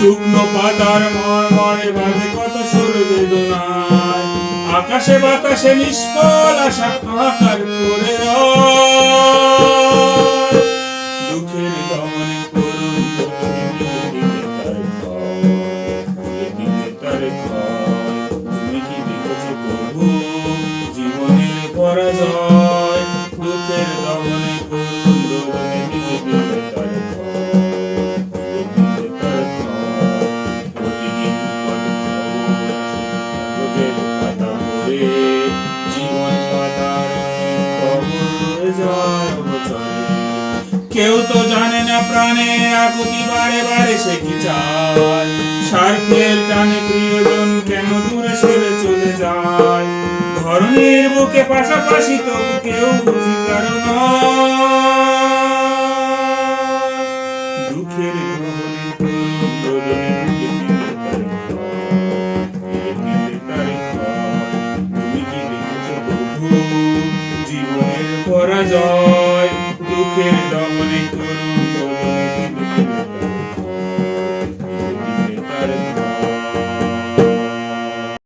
শুকনো পাতার মর্মরে বাজে কত সুর বেদনায়। আকাশে বাতাসে নিষ্ফল আশা হাহাকার করে দুঃখের দমনে করুন জীবনের পরাজয় কেউ তো জানে না প্রাণে আকুতি বারে বারে সে কি চায়। সার্কেল টানে প্রিয়জন কেন দূরে সরে চলে যায়? ধরনের বুকে পাশাপাশি তো কেউ বুঝি কারণ দুঃখের পরাজয়?